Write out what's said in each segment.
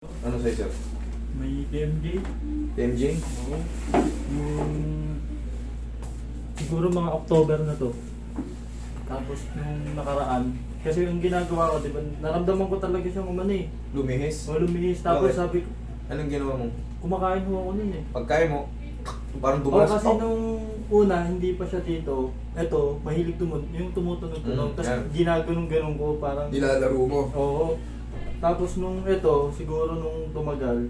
Ano size sir? May DMJ. TMJ? Oo. Yung... Siguro mga October na to. Tapos nung nakaraan, kasi yung ginagawa ko, di ba, naramdaman ko talaga siyang umano eh. Lumihis? O lumihis. Tapos Bakit? sabi ko, Anong ginawa mo? kumakain ho ako nun eh. Pagkain mo, parang O dumas. kasi nung una, hindi pa siya dito, eto, mahilig tumut, yung tumutunog-tunog. Mm, Tapos yan. ginaganon-ganon ko parang... Nilalaro mo. Oo. Tapos nung eto, siguro nung tumagal,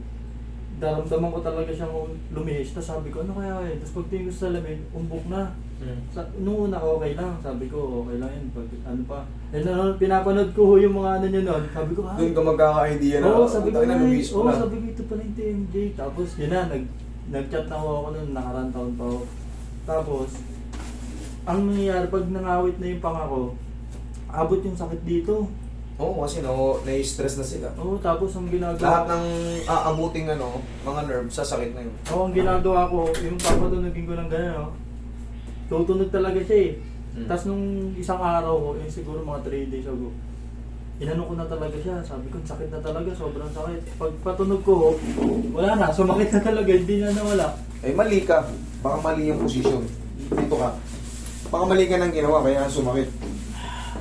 daramdaman ko talaga siyang lumihis. Tapos sabi ko, ano kaya yun? Tapos pagtingin ko sa salamin, umbok na. Mm. Sa, nung una, okay lang. Sabi ko, okay lang yun. Pag, ano pa. And ano, pinapanood ko ho yung mga ano nyo nun. Sabi ko, Doon ka magkaka-idea na. Oo, sabi ko, "Putang ina, ay, lumihis oo, pala." sabi ko, ito pala yung TMJ. Tapos, yun na, nag, nag-chat na ho ako nun, nakarang taon pa ho. Tapos, ang nangyayari, pag nangawit na yung pangako, abot yung sakit dito. Oo, kasi no, nai-stress na sila. Oo, tapos ang ginagawa Lahat ng aabuting ano, mga nerve, sasakit na yun. Oo, ang ginagawa ko, yung papatunogin ko ng gano'n, no? Tutunog talaga siya eh. Mm. Tapos nung isang araw ko, yung siguro mga 3 days ago, inano ko na talaga siya. Sabi ko, sakit na talaga, sobrang sakit. Pag patunog ko, wala na, sumakit na talaga, hindi na nawala. Eh, mali ka. Baka mali yung posisyon. Dito ka. Baka mali ka ng ginawa, kaya sumakit.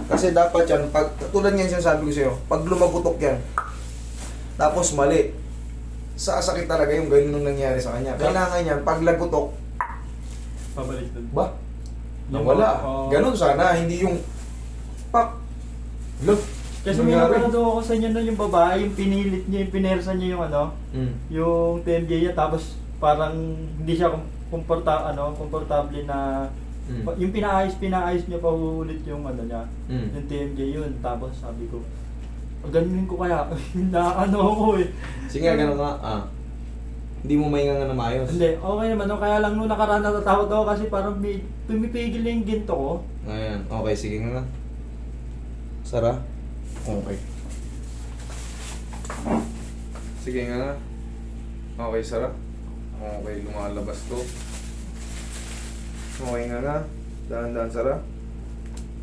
Kasi dapat yan, pag, tulad yan sinasabi ko sa'yo, pag lumagutok yan, tapos mali, sasakit talaga yung ganun nung nangyari sa kanya. Kailangan yan, pag lagutok, Pabalik doon. ba? Nawala. Oo. Ganun sana, hindi yung, pak, look, Kasi may napanood ako sa inyo nun yung babae, yung pinilit niya, yung pinersa niya yung ano, Mm. yung TMJ niya, tapos parang hindi siya kom- komporta, ano, komportable na Mm. yung pinaayos, pinaayos niya pa ulit yung ano niya, Mm. yung TMJ yun. Tapos sabi ko, ganunin ko kaya, na ano ako eh. Sige, ganun nga. Ah. Hindi mo mainga nga na maayos. Hindi, okay naman. No? Kaya lang nung nakaraan natatakot ako kasi parang may, pumipigil na yung ginto ko. Ayan. Okay, sige nga. Sara? Okay. Sige nga. Okay, Sara. Okay, lumalabas to. Okay nga nga. Dahan-dahan, Sara.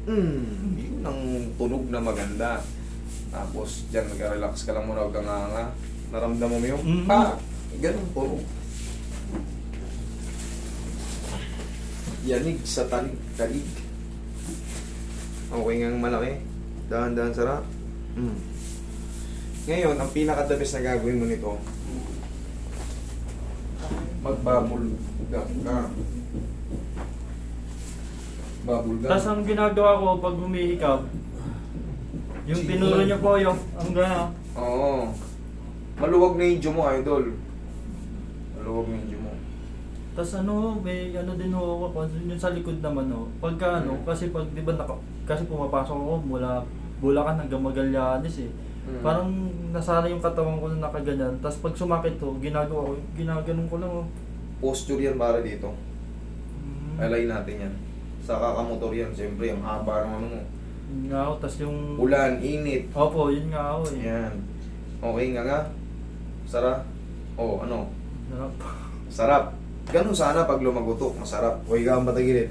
Hmm, yun ang tunog na maganda. Tapos, dyan, nag-relax ka lang muna, huwag kang nga nga. Naramdaman mo yung, Mhm. ah, ganun tunog. Yanig sa talig, talig. Okay nga malaki. Dahan-dahan sara. Mm. Ngayon, ang pinaka-the best na gagawin mo nito, magbabul gum ka. Gum. Tapos ang ginagawa ko pag humihikab, yung Sige. tinuro niya po yung, ang gano'n. Oo. Maluwag na yung jaw mo, idol. Maluwag na yung jaw mo. Tapos ano, may ano din ho ako, yung sa likod naman ho. Pagka ano, Mm. kasi pag di ba naka, kasi pumapasok ako mula Bulacan hanggang Magallanes eh. Mm. Parang nasana yung katawan ko na nakaganyan. Tapos pag sumakit to, ginagawa ko, ginaganon ko lang oh. Posture yan para dito. Mm. Alay natin yan. Sa kakamotor yan, siyempre, ang haba ng ano mo. Yun nga ako, tapos yung... Ulan, init, Opo, yun nga ako eh. Yan. Okay nga nga. Sara. Oh, ano? Sarap. Sarap. Ganun sana pag lumagutok. Masarap. Huwag ka ang patagilid.